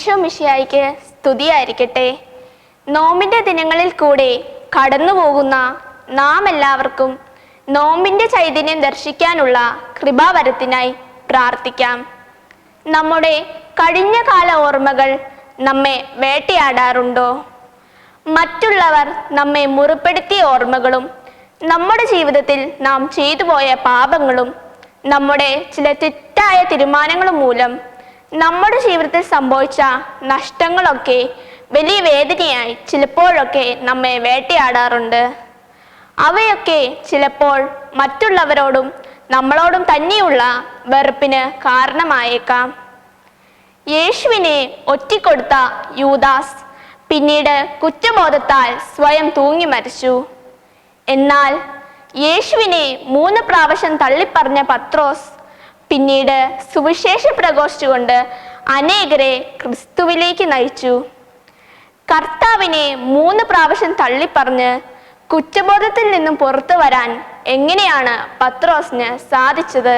ഈശോ മിഷിയായിക്ക് സ്തുതിയായിരിക്കട്ടെ. നോമ്പിന്റെ ദിനങ്ങളിൽ കൂടെ കടന്നു പോകുന്ന നാം എല്ലാവർക്കും നോമ്പിന്റെ ചൈതന്യം ദർശിക്കാനുള്ള കൃപാവരത്തിനായി പ്രാർത്ഥിക്കാം. നമ്മുടെ കഴിഞ്ഞ കാല ഓർമ്മകൾ നമ്മെ വേട്ടയാടാറുണ്ടോ? മറ്റുള്ളവർ നമ്മെ മുറിപ്പെടുത്തിയ ഓർമ്മകളും നമ്മുടെ ജീവിതത്തിൽ നാം ചെയ്തു പോയ പാപങ്ങളും നമ്മുടെ ചില തെറ്റായ തീരുമാനങ്ങളും മൂലം നമ്മുടെ ജീവിതത്തിൽ സംഭവിച്ച നഷ്ടങ്ങളൊക്കെ വലിയ വേദനയായി ചിലപ്പോഴൊക്കെ നമ്മെ വേട്ടയാടാറുണ്ട്. അവയൊക്കെ ചിലപ്പോൾ മറ്റുള്ളവരോടും നമ്മളോടും തന്നെയുള്ള വെറുപ്പിന് കാരണമായേക്കാം. യേശുവിനെ ഒറ്റിക്കൊടുത്ത യൂദാസ് പിന്നീട് കുറ്റബോധത്താൽ സ്വയം തൂങ്ങി മരിച്ചു. എന്നാൽ യേശുവിനെ മൂന്ന് പ്രാവശ്യം തള്ളിപ്പറഞ്ഞ പത്രോസ് പിന്നീട് സുവിശേഷം പ്രഘോഷിച്ചുകൊണ്ട് അനേകരെ ക്രിസ്തുവിലേക്ക് നയിച്ചു. കർത്താവിനെ മൂന്ന് പ്രാവശ്യം തള്ളിപ്പറഞ്ഞ് കുറ്റബോധത്തിൽ നിന്നും പുറത്തു വരാൻ എങ്ങനെയാണ് പത്രോസിന് സാധിച്ചത്?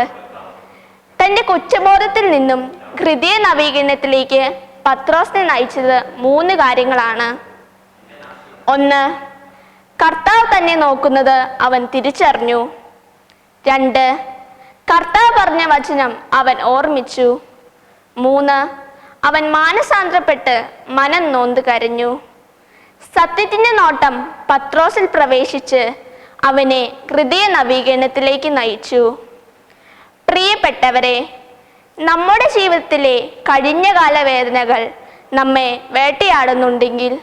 തന്റെ കുറ്റബോധത്തിൽ നിന്നും ഹൃദയ നവീകരണത്തിലേക്ക് പത്രോസിനെ നയിച്ചത് മൂന്ന് കാര്യങ്ങളാണ്. ഒന്ന് കർത്താവ് തന്നെ നോക്കുന്നത് അവൻ തിരിച്ചറിഞ്ഞു. രണ്ട് കർത്താവ് പറഞ്ഞ വചനം അവൻ ഓർമ്മിച്ചു. മൂന്ന് അവൻ മാനസാന്തരപ്പെട്ട് മനം നോന്ത് കരഞ്ഞു. സത്യത്തിന്റെ നോട്ടം പത്രോസിൽ പ്രവേശിച്ച് അവനെ ഹൃദയ നവീകരണത്തിലേക്ക് നയിച്ചു. പ്രിയപ്പെട്ടവരെ നമ്മുടെ ജീവിതത്തിലെ കഴിഞ്ഞകാല വേദനകൾ നമ്മെ വേട്ടയാടുന്നുണ്ടെങ്കിൽ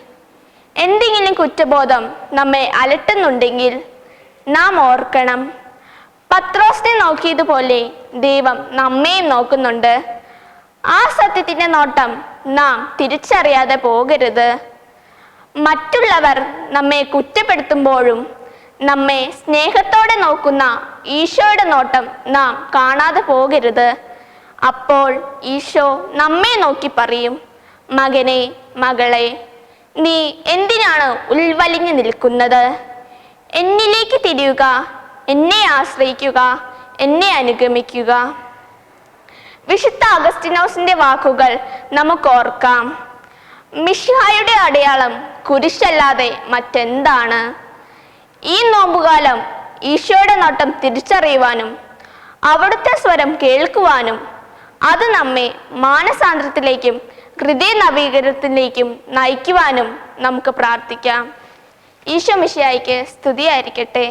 എന്തെങ്കിലും കുറ്റബോധം നമ്മെ അലട്ടുന്നുണ്ടെങ്കിൽ നാം ഓർക്കണം. പത്രോസിനെ നോക്കിയതുപോലെ ദൈവം നമ്മെയും നോക്കുന്നുണ്ട്. ആ സത്യത്തിന്റെ നോട്ടം നാം തിരിച്ചറിയാതെ പോകരുത്. മറ്റുള്ളവർ നമ്മെ കുറ്റപ്പെടുത്തുമ്പോഴും നമ്മെ സ്നേഹത്തോടെ നോക്കുന്ന ഈശോയുടെ നോട്ടം നാം കാണാതെ പോകരുത്. അപ്പോൾ ഈശോ നമ്മെ നോക്കി പറയും മകനെ മകളെ നീ എന്തിനാണ് ഉൾവലിഞ്ഞു നിൽക്കുന്നത്? എന്നിലേക്ക് തിരിയുക എന്നെ ആശ്രയിക്കുക എന്നെ അനുഗമിക്കുക. വിശുദ്ധ അഗസ്റ്റിനോസിന്റെ വാക്കുകൾ നമുക്ക് ഓർക്കാം. മിഷിഹായുടെ അടയാളം കുരിശല്ലാതെ മറ്റെന്താണ്? ഈ നോമ്പുകാലം ഈശോയുടെ നോട്ടം തിരിച്ചറിയുവാനും അവിടുത്തെ സ്വരം കേൾക്കുവാനും അത് നമ്മെ മാനസാന്തരത്തിലേക്കും ഹൃദയ നവീകരണത്തിലേക്കും നയിക്കുവാനും നമുക്ക് പ്രാർത്ഥിക്കാം. ഈശോ മിഷിയായിക്ക് സ്തുതിയായിരിക്കട്ടെ.